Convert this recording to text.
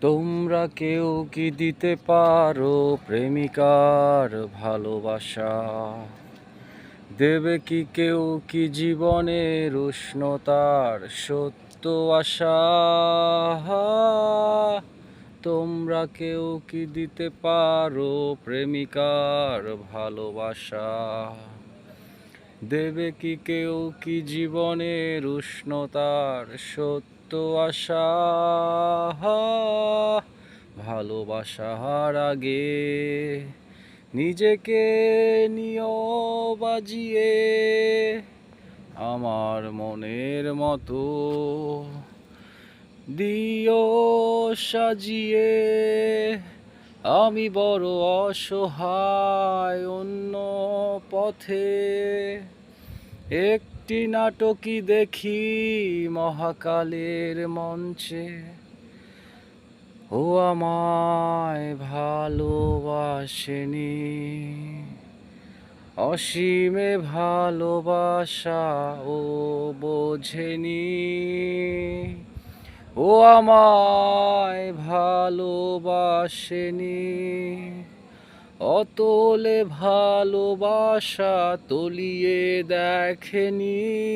তোমরা কেউ কি দিতে পারো প্রেমিকার ভালোবাসা? দেবে কি কেউ কি জীবনের উষ্ণতার সত্য আশা? তোমরা কেউ কি দিতে পারো প্রেমিকার ভালোবাসা? দেবে কি কেউ কি জীবনের উষ্ণতার সত্য আশা? ভালোবাসার আগে নিজেকে নিয় বাজিয়ে আমার মনের মতো দিও সাজিয়ে আমি বড় অসহায় অন্য পথে একটি নাটকই দেখি মহাকালের মঞ্চে। ও আমায় ভালোবাসেনি। অসীমে ভালোবাসা ও বোঝেনি। ও আমায় ভালোবাসেনি। অতলে ভালোবাসা তলিয়ে দেখেনি।